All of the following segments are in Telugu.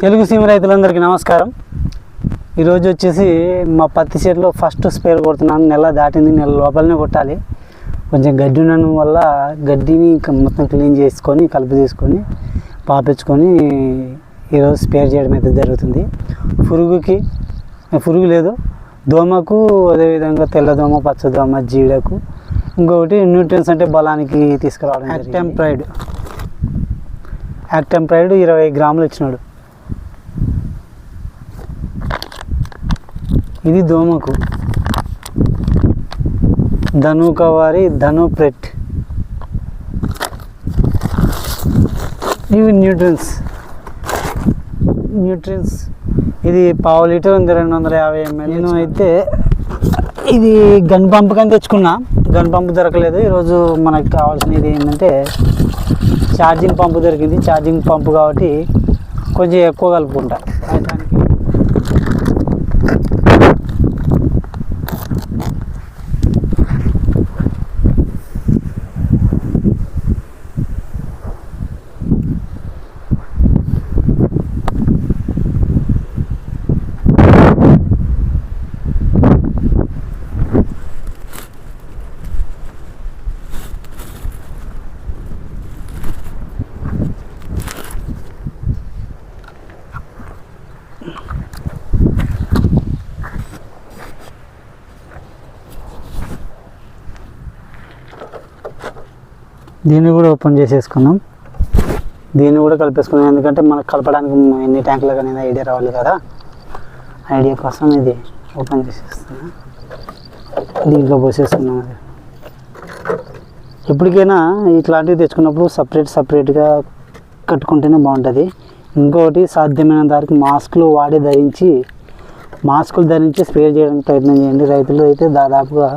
తెలుగు సీమ రైతులందరికీ నమస్కారం. ఈరోజు వచ్చేసి మా పత్తి చెట్లో ఫస్ట్ స్పేర్ కొడుతున్నాను. నెల దాటింది నెల లోపలనే కొట్టాలి. కొంచెం గడ్డి ఉండడం వల్ల గడ్డిని మొత్తం క్లీన్ చేసుకొని కలుపు తీసుకొని పాపించుకొని ఈరోజు స్పేర్ చేయడం అయితే జరుగుతుంది. పురుగుకి పురుగు లేదు. దోమకు అదేవిధంగా తెల్లదోమ పచ్చదోమ జీడకు ఇంకొకటి న్యూట్రియన్స్ అంటే బలానికి తీసుకురావడం యాక్టెంప్రైడ్ యాక్టెంప్రైడ్ ఇరవై గ్రాములు ఇచ్చినాడు. ఇది దోమకు. ధనుకవారి ధను ప్రెట్ ఇవి న్యూట్రియన్స్ న్యూట్రియన్స్ ఇది పావు లీటర్ ఉంది రెండు వందల యాభై ఎంఎల్. నేను అయితే ఇది గన్ పంప్ కానీ తెచ్చుకున్నా. గన్ పంప్ దొరకలేదు. ఈరోజు మనకు కావాల్సినది ఏంటంటే ఛార్జింగ్ పంపు దొరికింది. ఛార్జింగ్ పంపు కాబట్టి కొంచెం ఎక్కువ కలుపుకుంటా దానికి దీన్ని కూడా ఓపెన్ చేసేసుకున్నాం. దీన్ని కూడా కలిపేసుకున్నాం. ఎందుకంటే మనకు కలపడానికి ఎన్ని ట్యాంకులు కానీ ఐడియా రావాలి కదా. ఐడియా కోసం ఇది ఓపెన్ చేసేస్తున్నాం. దీంట్లో పోసేసుకున్నాం అది. ఎప్పటికైనా ఇట్లాంటివి తెచ్చుకున్నప్పుడు సపరేట్ సపరేట్గా కట్టుకుంటేనే బాగుంటుంది. ఇంకొకటి సాధ్యమైన దానికి మాస్కులు వాడి ధరించి మాస్కులు ధరించి స్ప్రే చేయడానికి ప్రయత్నం చేయండి. రైతులు అయితే దాదాపుగా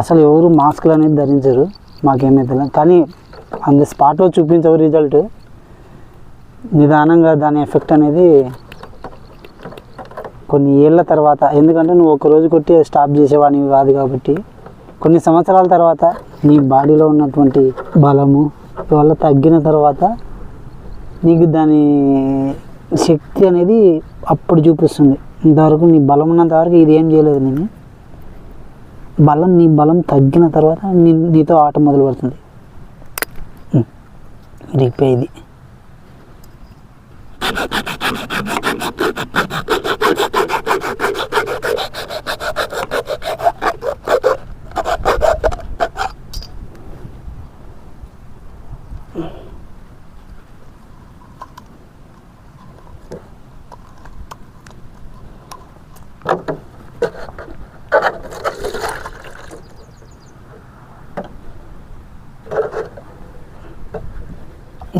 అసలు ఎవరు మాస్కులు అనేది ధరించరు. మాకేమైతే కానీ అంత స్పాట్లో చూపించవు రిజల్ట్ నిదానంగా దాని ఎఫెక్ట్ అనేది కొన్ని ఏళ్ళ తర్వాత ఎందుకంటే నువ్వు ఒక రోజు కొట్టి స్టాప్ చేసేవాడివి కాదు కాబట్టి కొన్ని సంవత్సరాల తర్వాత నీ బాడీలో ఉన్నటువంటి బలము వల్ల తగ్గిన తర్వాత నీకు దాని శక్తి అనేది అప్పుడు చూపిస్తుంది. ఇంతవరకు నీ బలం ఉన్నంత వరకు ఇది ఏం చేయలేదు నేను. బలం నీ బలం తగ్గిన తర్వాత నీ నీతో ఆట మొదలు పెడుతుంది రిపే ఇది.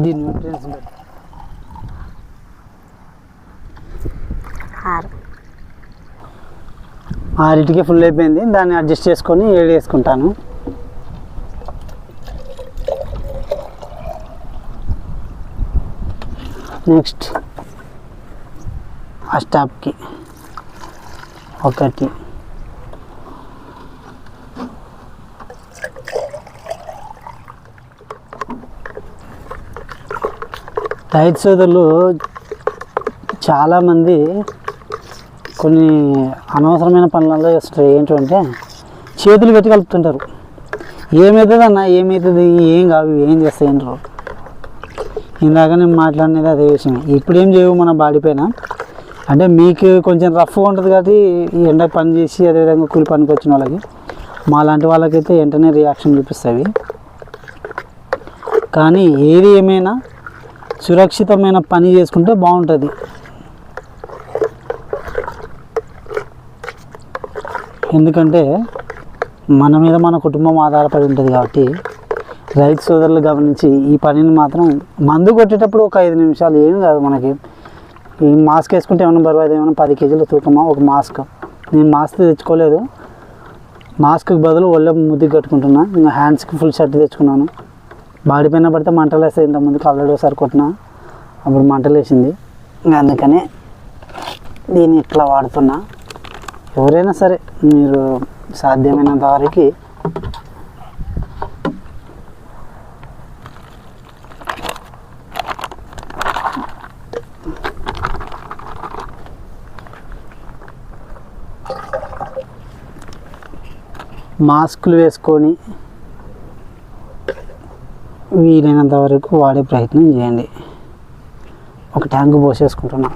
ఇది న్యూట్రియన్స్ ఆరు ఆరింటికి ఫుల్ అయిపోయింది. దాన్ని అడ్జస్ట్ చేసుకొని ఏడు వేసుకుంటాను. నెక్స్ట్ ఆ స్టాప్కి ఒకటి. రైతు సోదరులు చాలామంది కొన్ని అనవసరమైన పనులలో ఏంటంటే చేతులు పెట్టి కలుపుతుంటారు. ఏమవుతుంది అన్న ఏమవుతుంది ఏం కావు ఏం చేస్తాయి అంటారు. ఇందాక నేను మాట్లాడినది అదే విషయం. ఇప్పుడు ఏం చేయవు మన బాడీ పైన. అంటే మీకు కొంచెం రఫ్గా ఉంటుంది కాబట్టి ఈ ఎండ పని చేసి అదేవిధంగా కూలి పనికి వచ్చిన వాళ్ళకి మా లాంటి వాళ్ళకైతే వెంటనే రియాక్షన్ చూపిస్తుంది కానీ ఏది ఏమైనా సురక్షితమైన పని చేసుకుంటే బాగుంటుంది. ఎందుకంటే మన మీద మన కుటుంబం ఆధారపడి ఉంటుంది కాబట్టి రైతు సోదరులు గమనించి ఈ పనిని మాత్రం మందు కొట్టేటప్పుడు ఒక ఐదు నిమిషాలు ఏం కాదు మనకి. ఈ మాస్క్ వేసుకుంటే ఏమైనా బరువు అయితే ఏమైనా పది కేజీల తూకమా? ఒక మాస్క్. నేను మాస్క్ తెచ్చుకోలేదు. మాస్క్కి బదులు ఒళ్ళ ముద్దు కట్టుకుంటున్నా. ఇంకా హ్యాండ్స్కి ఫుల్ షర్ట్ తెచ్చుకున్నాను. బాడీ పైన పడితే మంటలు వేస్తాయి ఇంతకుముందుకు ఆల్రెడీ ఒకసారి కొట్టిన అప్పుడు మంటలు వేసింది అందుకనే దీన్ని ఇట్లా వాడుతున్నా. ఎవరైనా సరే మీరు సాధ్యమైనంత వారికి మాస్కులు వేసుకొని వీలైనంత వరకు వాడే ప్రయత్నం చేయండి. ఒక ట్యాంక్ పోసేసుకుంటున్నా.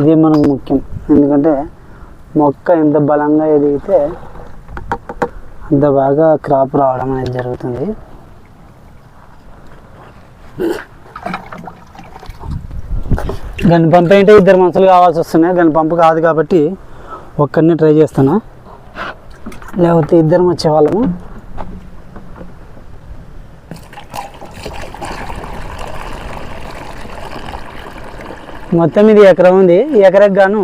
ఇదే మనకు ముఖ్యం. ఎందుకంటే మొక్క ఎంత బలంగా ఎదిగితే అంత బాగా క్రాప్ రావడం అనేది జరుగుతుంది. గన్ పంప్ ఏంటో ఇద్దరు మనుషులు కావాల్సి వస్తున్నాయి. గన్ పంప్ కాదు కాబట్టి ఒక్కరిని ట్రై చేస్తున్నా. లేకపోతే ఇద్దరం వచ్చేవాళ్ళము. మొత్తం ఇది ఎకరం ఉంది. ఎకరకు గాను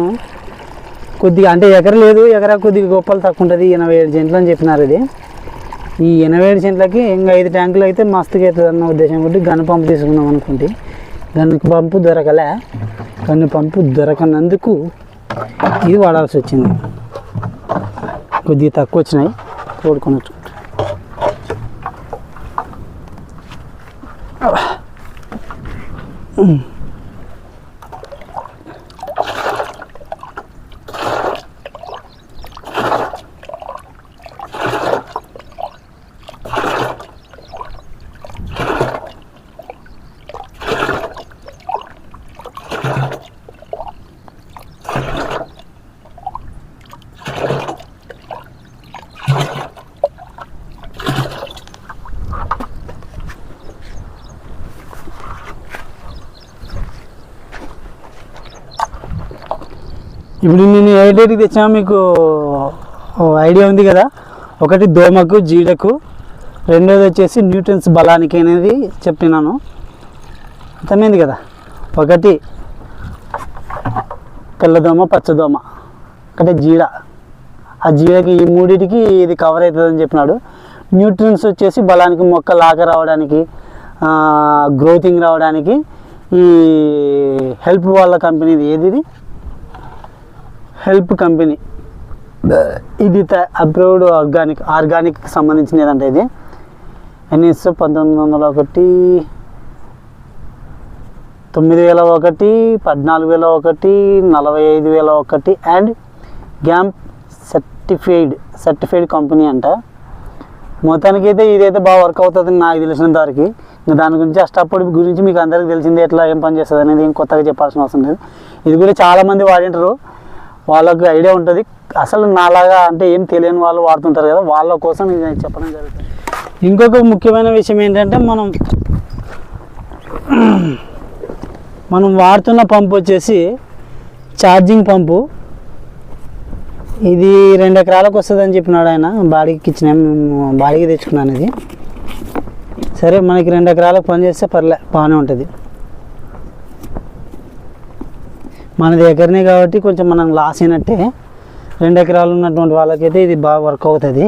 కొద్దిగా అంటే ఎకర లేదు ఎకరా కొద్దిగా గొప్పలు తక్కువ ఉంటుంది. ఎనభై ఏడు సెంట్లు అని చెప్పినారు ఇది. ఈ ఎనభై ఏడు సెంట్లకి ఇంకా ఐదు ట్యాంకులు అయితే మస్తుగా అవుతుంది అన్న ఉద్దేశం కొట్టి గన్ను పంపు తీసుకుందాం అనుకుంటే. గన్ను పంపు దొరకలే. గన్ను పంపు దొరకనందుకు ఇది వాడాల్సి వచ్చింది. కొద్దిగా తక్కువ వచ్చినాయి. తోడుకొని వచ్చుకుంటా ఇప్పుడు నేను ఏ డేట్కి తెచ్చినా మీకు ఓ ఐడియా ఉంది కదా? ఒకటి దోమకు జీడకు రెండోది వచ్చేసి న్యూట్రన్స్ బలానికి అనేది చెప్పినాను. అర్థమైంది కదా? ఒకటి తెల్లదోమ పచ్చదోమ ఒకటి జీడ. ఆ జీడకి ఈ మూడింటికి ఇది కవర్ అవుతుందని చెప్పినాడు. న్యూట్రియన్స్ వచ్చేసి బలానికి మొక్క లాక రావడానికి గ్రోతింగ్ రావడానికి ఈ హెల్ప్ వాళ్ళ కంపెనీది ఏది ఇది? Help company. ఇది అప్రూవ్డ్ ఆర్గానిక్ ఆర్గానిక్ సంబంధించినది అంటే ఇది? ఎన్ఎస్ పంతొమ్మిది వందల ఒకటి తొమ్మిది వేల ఒకటి పద్నాలుగు వేల ఒకటి నలభై ఐదు వేల ఒకటి అండ్ గ్యాంప్ సర్టిఫైడ్ సర్టిఫైడ్ కంపెనీ అంట. మొత్తానికి అయితే ఇదైతే బాగా వర్క్ అవుతుంది నాకు తెలిసినంత వరకు ఇంకా దాని గురించి అష్టపడి గురించి మీకు అందరికీ తెలిసిందే ఎట్లా ఏం పని చేస్తుంది అనేది ఏం కొత్తగా చెప్పాల్సిన అవసరం లేదు. ఇది కూడా చాలామంది వాడింటారు. వాళ్ళకి ఐడియా ఉంటుంది. అసలు నాలాగా అంటే ఏం తెలియని వాళ్ళు వాడుతుంటారు కదా వాళ్ళ కోసం ఇది చెప్పడం జరుగుతుంది. ఇంకొక ముఖ్యమైన విషయం ఏంటంటే మనం మనం వాడుతున్న పంపు వచ్చేసి ఛార్జింగ్ పంపు. ఇది రెండు ఎకరాలకు వస్తుందని చెప్పినాడు ఆయన బాడీకి ఇచ్చిన బాడీకి తెచ్చుకున్నాను ఇది. సరే మనకి రెండు ఎకరాలకు పని చేస్తే పర్లే బాగానే ఉంటుంది. మన దగ్గరనే కాబట్టి కొంచెం మనం లాస్ అయినట్టే. రెండు ఎకరాలు ఉన్నటువంటి వాళ్ళకైతే ఇది బాగా వర్క్ అవుతుంది.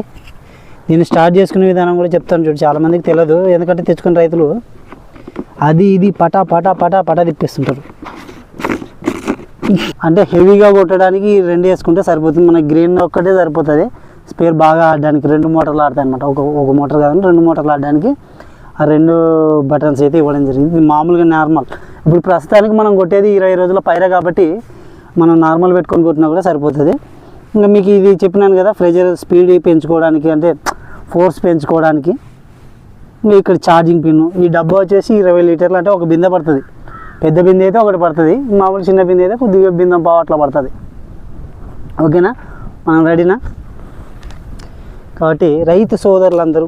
దీన్ని స్టార్ట్ చేసుకునే విధానం కూడా చెప్తాను చూడు చాలామందికి తెలియదు ఎందుకంటే తెచ్చుకున్న రైతులు అది ఇది పటా పటా పటా పటా తిప్పేస్తుంటారు. అంటే హెవీగా కొట్టడానికి రెండు వేసుకుంటే సరిపోతుంది. మన గ్రీన్ ఒక్కటే సరిపోతుంది. స్పేర్ బాగా ఆడడానికి రెండు మోటార్లు ఆడతాయి అనమాట ఒక ఒక మోటార్ కాదని రెండు మోటార్లు ఆడడానికి ఆ రెండు బటన్స్ అయితే ఇవ్వడం జరిగింది. మామూలుగా నార్మల్. ఇప్పుడు ప్రస్తుతానికి మనం కొట్టేది ఇరవై రోజుల పైర కాబట్టి మనం నార్మల్ పెట్టుకొని కొట్టినా కూడా సరిపోతుంది. ఇంకా మీకు ఇది చెప్పినాను కదా ప్రెజర్ స్పీడ్ పెంచుకోవడానికి అంటే ఫోర్స్ పెంచుకోవడానికి. ఇంకా ఇక్కడ ఛార్జింగ్ పిన్. ఈ డబ్బా వచ్చేసి ఇరవై లీటర్లు అంటే ఒక బిందె పడుతుంది. పెద్ద బిందె అయితే ఒకటి పడుతుంది. మామూలు చిన్న బిందె అయితే కొద్దిగా బిందెం పావు అట్లా పడుతుంది. ఓకేనా? మనం రెడీనా? కాబట్టి రైతు సోదరులందరూ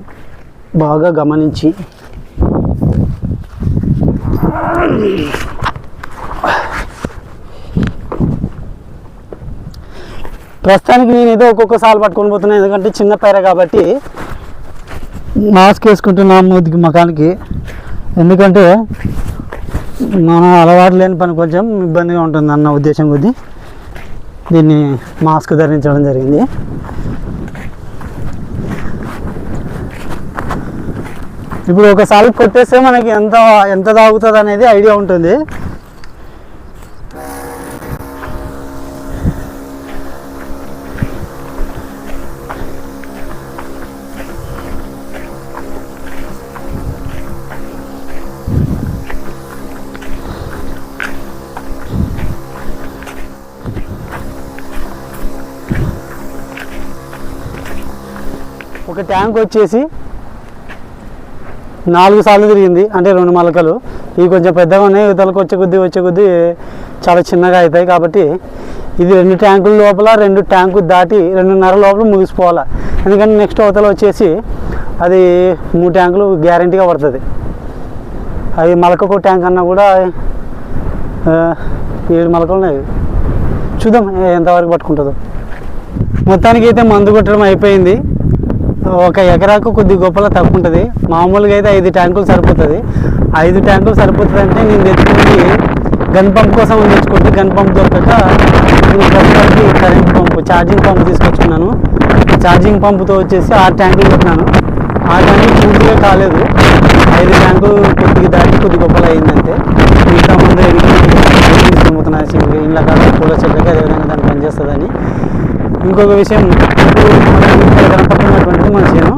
బాగా గమనించి ప్రస్తుతానికి నేను ఏదో ఒక్కొక్కసారి పట్టుకొని పోతున్నాను ఎందుకంటే చిన్న పేర కాబట్టి మాస్క్ వేసుకుంటున్నా మూతికి మకానికి. ఎందుకంటే మనం అలవాటు లేని పని కొంచెం ఇబ్బందిగా ఉంటుంది అన్న ఉద్దేశం కొద్దీ దీన్ని మాస్క్ ధరించడం జరిగింది. ఇప్పుడు ఒకసారి కొట్టేస్తే మనకి ఎంత ఎంత తాగుతుంది అనేది ఐడియా ఉంటుంది. ఒక ట్యాంక్ వచ్చేసి నాలుగు సార్లు తిరిగింది. అంటే రెండు మలకలు. ఇవి కొంచెం పెద్దగా ఉన్నాయి ఇవతలకు వచ్చే కొద్దీ వచ్చే కొద్దీ చాలా చిన్నగా అవుతాయి కాబట్టి ఇది రెండు ట్యాంకుల లోపల రెండు ట్యాంకు దాటి రెండున్నర లోపల ముగిసిపోవాలి. ఎందుకంటే నెక్స్ట్ అవతల వచ్చేసి అది మూడు ట్యాంకులు గ్యారంటీగా పడుతుంది. అది మొలకకు ట్యాంక్ అన్నా కూడా ఏడు మలకలు ఉన్నాయి. చూద్దాం ఎంతవరకు పట్టుకుంటుందో. మొత్తానికి అయితే మందు కొట్టడం అయిపోయింది. ఒక ఎకరాకు కొద్ది గొప్పలా తక్కువ ఉంటుంది మామూలుగా అయితే ఐదు ట్యాంకులు సరిపోతుంది. ఐదు ట్యాంకులు సరిపోతుంది అంటే నేను తెచ్చుకుంది గన్ పంప్ కోసం తెచ్చుకుంటే గన్ పంప్ దొరకక నేను ప్రస్తుతానికి కరెంట్ పంపు ఛార్జింగ్ పంప్ తీసుకొచ్చుకున్నాను. ఛార్జింగ్ పంపుతో వచ్చేసి ఆరు ట్యాంకులు పెట్టినాను ఆ ట్యాంకులు పూర్తిగా కాలేదు ఐదు ట్యాంకులు కొద్దిగా దాటి కొద్ది గొప్పలు అయిందంటే మిగతా ముందు తీసుకుపోతున్నాయి ఇంట్లో కాదు పూల చెట్లకి అదేవిధంగా దాన్ని పనిచేస్తుందని ఇంకొక విషయం కనపడుతున్నటువంటిది మన చేను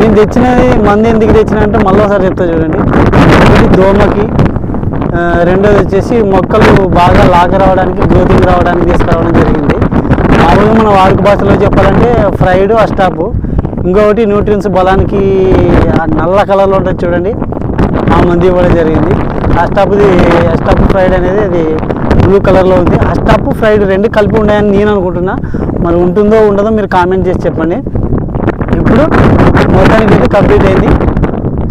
నేను తెచ్చినది మంది ఎందుకు తెచ్చిన అంటే మళ్ళీ ఒకసారి చెప్తా చూడండి. ఒకటి దోమకి రెండోది వచ్చేసి మొక్కలు బాగా లాగ రావడానికి గ్రోతింగ్ రావడానికి తీసుకురావడం జరిగింది. మామూలుగా మన వాడుక భాషలో చెప్పాలంటే ఫ్రైడ్ అస్టాపు ఇంకొకటి న్యూట్రియన్స్ బలానికి నల్ల కలర్లో ఉంటుంది చూడండి. ఆ మంది ఇవ్వడం జరిగింది. అస్టాపుది అస్టాపు ఫ్రైడ్ అనేది అది బ్లూ కలర్లో ఉంది. ఆ స్టఫ్ ఫ్రైడ్ రెండు కలిపి ఉన్నాయని నేను అనుకుంటున్నా. మరి ఉంటుందో ఉండదో మీరు కామెంట్ చేసి చెప్పండి. ఇప్పుడు మొత్తానికి అయితే కంప్లీట్ అయింది.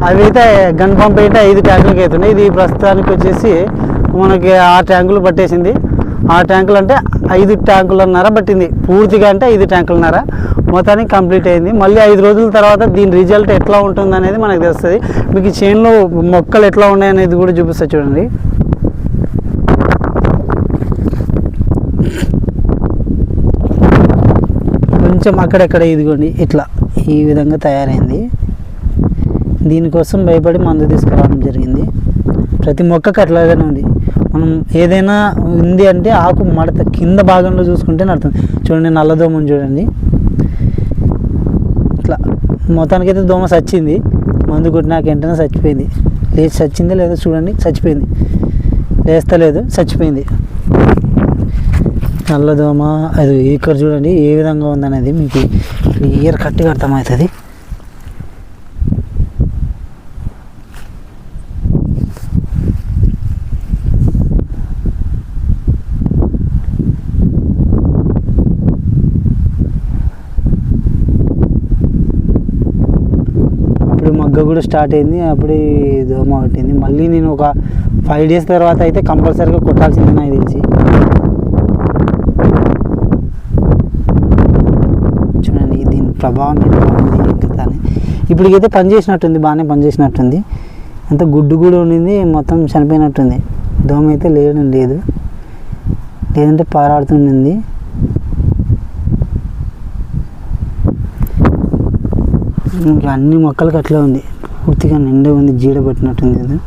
అవి అయితే గన్ పంప్ అయితే ఐదు ట్యాంకులకి అవుతున్నాయి. ఇది ప్రస్తుతానికి వచ్చేసి మనకి ఆ ట్యాంకులు పట్టేసింది. ఆ ట్యాంకులు అంటే ఐదు ట్యాంకులన్నర పట్టింది. పూర్తిగా అంటే ఐదు ట్యాంకులన్నర మొత్తానికి కంప్లీట్ అయింది. మళ్ళీ ఐదు రోజుల తర్వాత దీని రిజల్ట్ ఎట్లా ఉంటుంది అనేది మనకు తెలుస్తుంది. మీకు చేనులో మొక్కలు ఎట్లా ఉన్నాయనేది కూడా చూపిస్తా చూడండి. కొంచెం అక్కడక్కడ ఇదిగోండి ఇట్లా ఈ విధంగా తయారైంది. దీనికోసం భయపడి మందు తీసుకురావడం జరిగింది. ప్రతి మొక్కకు అట్లాగానే ఉంది. మనం ఏదైనా ఉంది అంటే ఆకు మడత కింద భాగంలో చూసుకుంటే అర్థం. చూడండి నల్లదోమని చూడండి. ఇట్లా మొత్తానికైతే దోమ చచ్చింది మందు కొట్టినాక వెంటనే చచ్చిపోయింది లేచి చచ్చిందో లేదో చూడండి చచ్చిపోయింది లేస్తలేదు చచ్చిపోయింది నల్లదోమ అది ఇక్కడ చూడండి ఏ విధంగా ఉందనేది మీకు క్లియర్ కట్టిగా అర్థమవుతుంది. అప్పుడు మగ్గ కూడా స్టార్ట్ అయింది అప్పుడే దోమ పట్టింది. మళ్ళీ నేను ఒక ఫైవ్ డేస్ తర్వాత అయితే కంపల్సరీగా కొట్టాల్సింది నాకు తెలిసి చూడండి దీని ప్రభావం ఎట్లా ఉంది ఇప్పటికైతే పని చేసినట్టుంది బాగానే పని చేసినట్టుంది. అంత గుడ్డు కూడా ఉండింది మొత్తం చనిపోయినట్టుంది. దోమ అయితే లేడం లేదు. లేదంటే పారాడుతుండింది. ఇంకా అన్ని మొక్కలకి అట్లా ఉంది. పూర్తిగా నిండా ఉంది జీడ పట్టినట్టుంది కదా